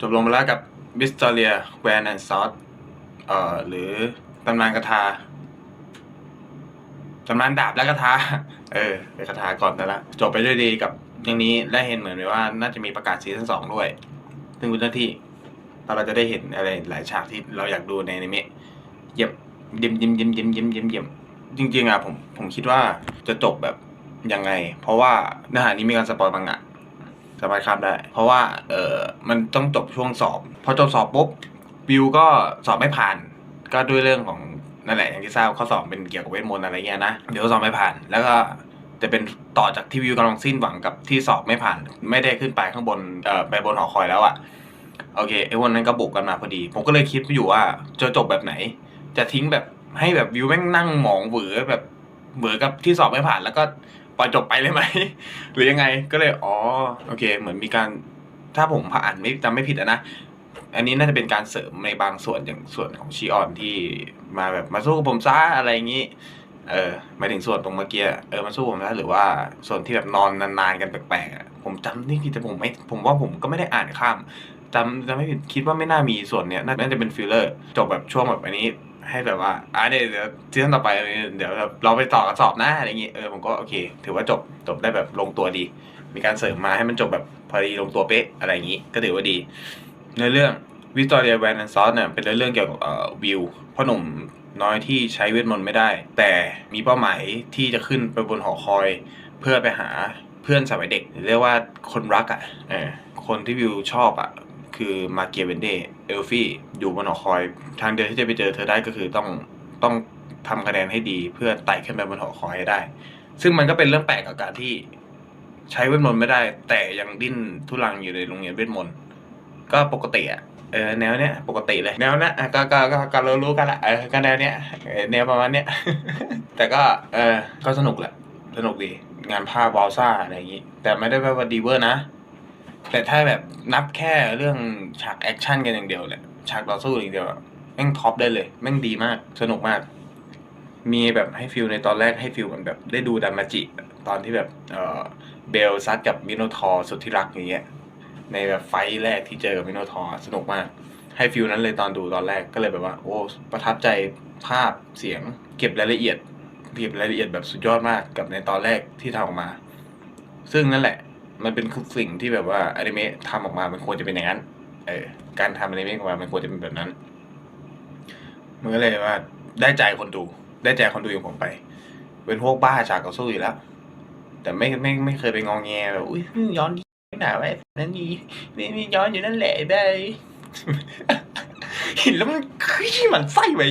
จบลงไปแล้วกับวิสตอเรียแวนแอนซอสเอ่อหรือตำนานกระทาตำนานดาบและกระทาเออเป็นกระทาก่อนแต่ละ จบไปด้วยดีกับเรื่องนี้และเห็นเหมือนเลยว่าน่าจะมีประกาศซีซั่นสองด้วย ซึ่งเป็นเรื่องที่เราจะได้เห็นอะไรหลายฉากที่เราอยากดูในอนิเมะเยี่ยมเยี่ยมเยี่ยมเยี่ยมเยี่ยมเยี่ยมเยี่ยมเยี่ยมจริงๆอะผมผมคิดว่าจะจบแบบยังไง เพราะว่าเนื้อหานี้มีการสปอยบางอะ สบายครับได้ เพราะว่าเออมันต้องจบช่วงสอบ พอจบสอบปุ๊บวิวก็สอบไม่ผ่าน ก็ด้วยเรื่องของนั่นแหละอย่างที่ทราบข้อสอบเป็นเกี่ยวกับเวทมนต์อะไรเงี้ยนะเดี๋ยวสอบไม่ผ่าน แล้วก็จะเป็นต่อจากที่วิวกำลังสิ้นหวังกับที่สอบไม่ผ่าน ไม่ได้ขึ้นไปข้างบนเอ่อไปบนหอคอยแล้วอะโอเคไอ้วันนั้นก็บุกกันมาพอดี ผมก็เลยคิดอยู่ว่าจะจบแบบไหน จะทิ้งแบบให้แบบวิวแม่งนั่งหมองเหวอแบบเหวอกับที่สอบไม่ผ่าน แล้วก็ ปล่อยจบไปเลยไหม หรือยังไงก็เลยอ๋อโอเค เหมือนมีการถ้าผมผ่านไม่จำไม่ผิดนะอันนี้น่าจะเป็นการเสริมในบางส่วนอย่างส่วนของชีออนที่มาแบบมาสู้กับผมซะอะไรอย่างนี้ เออหมายถึงส่วนตรงเมื่อกี้เออมาสู้ผมซะหรือว่าส่วนที่แบบนอนนานๆกันแปลกๆอะผมจำนี่ผิดแต่ผมไม่ผมว่าผมก็ไม่ได้อ่านข้ามจำจำไม่ผิดคิดว่าไม่น่ามีส่วนเนี้ยน่าจะเป็นฟิลเลอร์ จบแบบช่วงแบบอันนี้ ให้แบบว่าอ่าเดี๋ยวเดี๋ยวซีซั่นต่อไปเดี๋ยวเราไปต่อกันสอบหน้าอะไรอย่างงี้เออผมก็โอเค ถือว่าจบจบได้แบบลงตัวดี มีการเสริมมาให้มันจบแบบพอดีลงตัวเป๊ะอะไรอย่างงี้ก็ถือว่าดีในเรื่องวิตอเรียแวนแอนซอสเนี่ยเป็นเรื่องเกี่ยวกับวิวพ่อหนุ่มน้อยที่ใช้เวทมนต์ไม่ได้ แต่มีเป้าหมายที่จะขึ้นไปบนหอคอย เพื่อไปหาเพื่อนสมัยเด็ก เรียกว่าคนรักอะเออคนที่วิวชอบอะ คือมาเกียเวนเดเอลฟี่อยู่บนหอคอย ทางเดียวที่จะไปเจอเธอได้ก็คือต้องต้องทำคะแนนให้ดีเพื่อไต่ขึ้นไปบนหอคอยให้ได้ ซึ่งมันก็เป็นเรื่องแปลกกับการที่ใช้เวทมนต์ไม่ได้ แต่ยังดิ้นทุรังอยู่ในโรงเรียนเวทมนต์ก็ปกติอะเออแนวเนี้ยปกติเลยแนวเนี้ยอะก็ก็ก็ก็เรารู้กันละเออก็แนวเนี้ยแนวประมาณเนี้ยแต่ก็เออก็สนุกแหละสนุกดีงานภาพวอลซ่าอะไรอย่างงี้ แต่ไม่ได้แปลว่าดีเวอร์นะ แต่ถ้าแบบนับแค่เรื่องฉากแอคชั่นกันอย่างเดียวเนี่ยฉากต่อสู้อย่างเดียวอะแม่งท็อปได้เลยแม่งดีมาก สนุกมาก มีแบบให้ฟิลในตอนแรกให้ฟิลเหมือนแบบได้ดูดันมาจิ ตอนที่แบบเออเบลซัดกับมิโนทอร์สุดที่รักอย่างเงี้ยในแบบไฟแรกที่เจอกับมิโนทอร์สนุกมาก ให้ฟิลนั้นเลยตอนดูตอนแรกก็เลยแบบว่า โอ้ประทับใจภาพเสียงเก็บรายละเอียดเก็บรายละเอียดแบบสุดยอดมากกับในตอนแรกที่ทำออกมา ซึ่งนั่นแหละ มันเป็นคือสิ่งที่แบบว่าอนิเมะทำออกมามันควรจะเป็นอย่างนั้น เออ การทำอนิเมะออกมามันควรจะเป็นแบบนั้น มันก็เลยว่าได้ใจคนดู ได้ใจคนดูอย่างผมไป เป็นพวกบ้าฉากต่อสู้อยู่แล้ว แต่ไม่ไม่ไม่เคยไปงองแงแบบอุ้ยย้อนหนาไว้นั่นนี่นี่นี่ย้อนอยู่นั่นแหละได้เห็นแล้วมันขี้มันไส้ไว้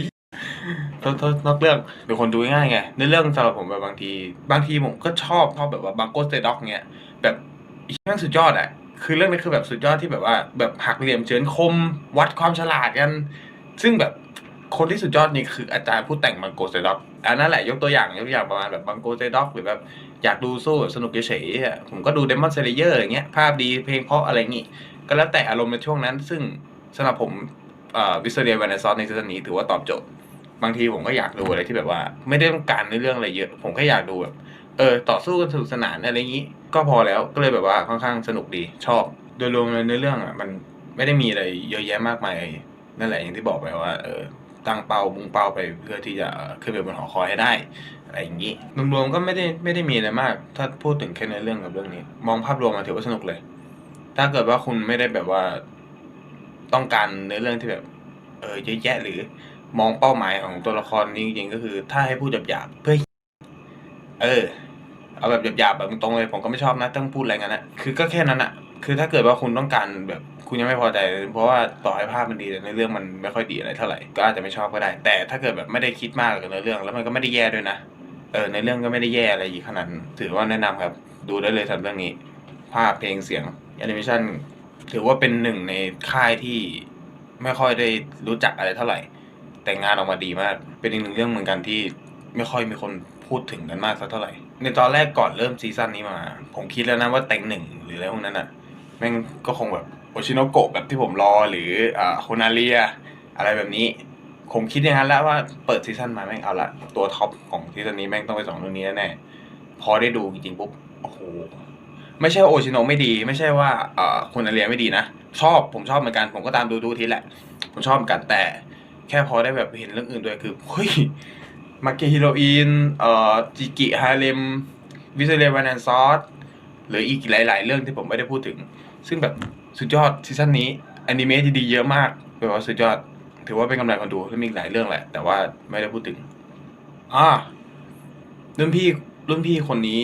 ทษนอกเรื่องเป็นคนดูง่ายไงในเรื่องสำหรับผมแบบบางที บางทีผมก็ชอบชอบแบบว่าบางโกสเตด็อกเนี้ยแบบ แม่งสุดยอดอะคือเรื่องนี้คือแบบสุดยอดที่แบบว่า แบบหักเหลี่ยมเฉือนคม วัดความฉลาดกัน ซึ่งแบบคนที่สุดยอดนี่คืออาจารย์ผู้แต่งบังโกเซด็อกอันนั้นแหละยกตัวอย่างยกตัวอย่างประมาณแบบบังโกเซด็อกหรือแบบอยากดูสู้แบบสนุกเฉยๆอะผมก็ดูเดมอนเซเลเยอร์อย่างเงี้ยภาพดีเพลงเพราะอะไรงี้ ก็แล้วแต่อารมณ์ในช่วงนั้น ซึ่งสำหรับผมวิสเตอรียแวนซอนในซีซั่นนี้ถือว่าตอบโจทย์ บางทีผมก็อยากดูอะไรที่แบบว่า ไม่ได้ต้องการในเรื่องอะไรเยอะ ผมแค่อยากดูแบบ เออต่อสู้กันสนุกสนานอะไรอย่างนี้ ก็พอแล้วก็เลยแบบว่าค่อนข้างสนุกดีชอบ โดยรวมในเรื่องอะมันไม่ได้มีอะไรเยอะแยะมากมายนั่นแหละอย่างที่บอกไปว่าเออตั้งเป้ามุ่งเป้าไปเพื่อที่จะขึ้นไปบนหอคอยให้ได้ อะไรอย่างนี้รวมๆก็ไม่ได้ไม่ได้มีอะไรมาก ถ้าพูดถึงแค่ในเรื่องกับเรื่องนี้ มองภาพรวมมาถือว่าสนุกเลย ถ้าเกิดว่าคุณไม่ได้แบบว่าต้องการในเรื่องที่แบบ เออเยอะแยะหรือมองเป้าหมายของตัวละครนี้จริงๆก็คือ ถ้าให้พูดหยาบๆเพื่อ เออ เอาแบบหยาบๆแบบตรงๆเลยผมก็ไม่ชอบนะต้องพูดอะไรกันนะคือก็แค่นั้นอะคือถ้าเกิดว่าคุณต้องการแบบคุณยังไม่พอใจ เพราะว่าต่อให้ภาพมันดีแต่ในเรื่องมันไม่ค่อยดีอะไรเท่าไหร่ก็อาจจะไม่ชอบก็ได้ แต่ถ้าเกิดแบบไม่ได้คิดมากกับในเรื่อง แล้วมันก็ไม่ได้แย่ด้วยนะเออในเรื่องก็ไม่ได้แย่อะไรอีกขนาดถือว่าแนะนำครับ ดูได้เลยสำหรับเรื่องนี้ ภาพเพลงเสียงแอนิเมชันถือว่าเป็นหนึ่งในค่ายที่ไม่ค่อยได้รู้จักอะไรเท่าไหร่ แต่งานออกมาดีมาก เป็นอีกหนึ่งเรื่องเหมือนกันที่ไม่ค่อยมีคนพูดถึงกันมากสักเท่าไหร่ ในตอนแรกก่อนเริ่มซีซั่นนี้มา ผมคิดแล้วนะว่าเต็งหนึ่งหรืออะไรพวกนั้นอะแม่งก็คงแบบโอชิโนโกะแบบที่ผมรอหรืออ่าโคนาเรีย อะไรแบบนี้ ผมคิดอย่างนั้นแล้วว่าเปิดซีซั่นมาแม่งเอาละตัวท็อปของซีซั่นนี้แม่งต้องไปสองเรื่องนี้แน่พอได้ดูจริงๆปุ๊บโอ้โหไม่ใช่โอชิโนไม่ดี ไม่ใช่ว่าเอ่อคุณอาเรียไม่ดีนะ ชอบผมชอบเหมือนกันผมก็ตามดูดูทีแหละ ผมชอบเหมือนกันแต่แค่พอได้แบบเห็นเรื่องอื่นด้วยคือเฮ้ย มาเกฮิโรอีนเอ่อจิกิฮาเลมวิเซเลวานนซอสหรืออีกหลาย ๆ เรื่องที่ผมไม่ได้พูดถึง ซึ่งแบบสุดยอดซีซั่นนี้อนิเมะดีๆเยอะมากแบบว่าสุดยอด ถือว่าเป็นกำไรคนดูและมีหลายเรื่องแหละ แต่ว่าไม่ได้พูดถึงอ่ารุ่นพี่รุ่นพี่คนนี้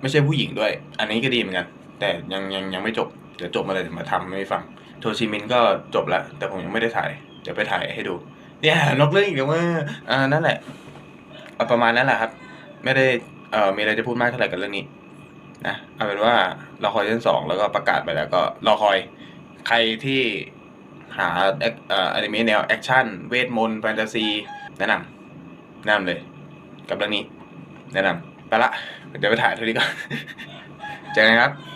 ไม่ใช่ผู้หญิงด้วย อันนี้ก็ดีเหมือนกัน แต่ยังยังยังไม่จบเดี๋ยวจบมาเลยเดี๋ยวมาทำให้ฟังโทชิมินก็จบแล้วแต่ผมยังไม่ได้ถ่ายเดี๋ยวไปถ่ายให้ดู เนี่ยนอกเรื่องอีกแล้วว่าอ่านั่นแหละเอาประมาณนั้นแหละครับ ไม่ได้เอ่อมีอะไรจะพูดมากเท่าไหร่กับเรื่องนี้นะเอาเป็นว่าเราคอยเส้นสองแล้วก็ประกาศไปแล้วก็รอคอยใครที่หาเอ่ออนิเมะแนวแอคชั่นเวทมนต์แฟนตาซีแนะนำแนะนำเลย กับเรื่องนี้ แนะนำไปละเดี๋ยวไปถ่ายเท่านี้ก่อน เจอกันครับ